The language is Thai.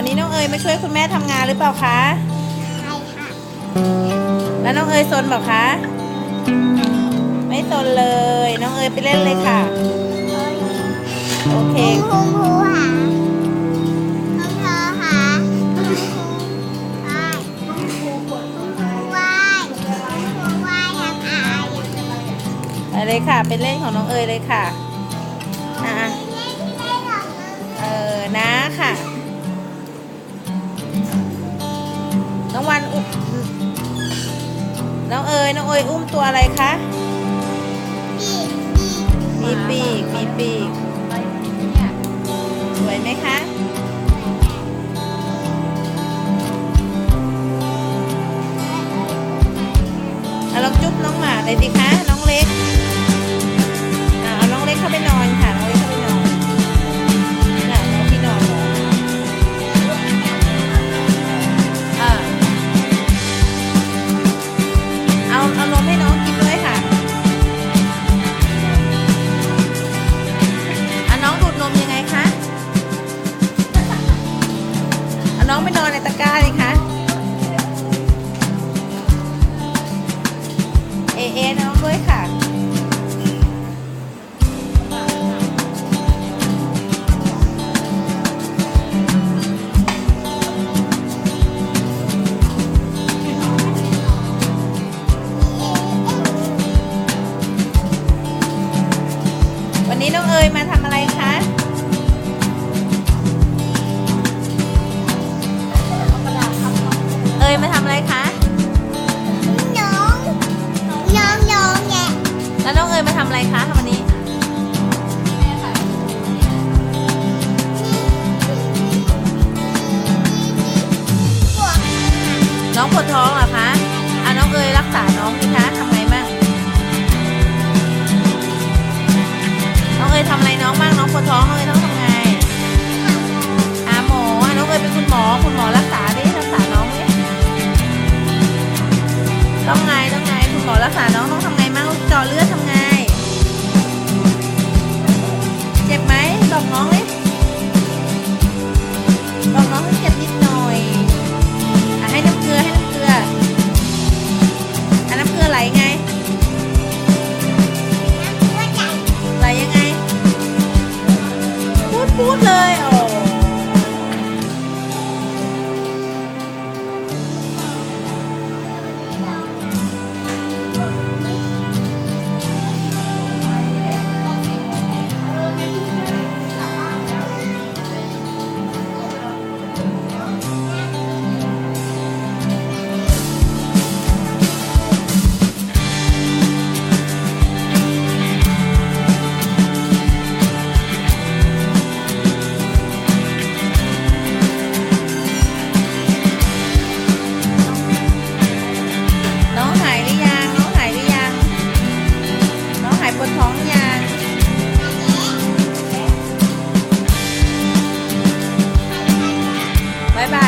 วันนี้น้องเอ๋ยมาช่วยคุณแม่ทำงานหรือเปล่าคะใช่ค่ะแล้วน้องเอ๋ยซนเปล่าคะไม่ซนเลย น้องเอ๋ยไปเล่นเลยค่ะโอเค คุณครูค่ะคุณครูค่ะคุณครูไหว้คุณครูไหว้คุณครูไหว้ทำอะไรไปเลยค่ะเป็นเล่นของน้องเอ๋ยเลยค่ะอะ เล่นได้หรอเออนะค่ะ น้องเอ๋ยน้องเอ๋ยอุ้มตัวอะไรคะปีปีมีปีก มีปีก สวยไหมคะ เอาลองจุ๊บน้องหมาเลยสิคะ น้องเล็ก เอาน้องเล็กเข้าไปนอน ก้าเลยคะเอเอน้องด้วยค่ะวันนี้น้องเอ๋ยมาทำอะไรคะ อะไรคะวันนี้น้องปวดท้องอะ 拜拜。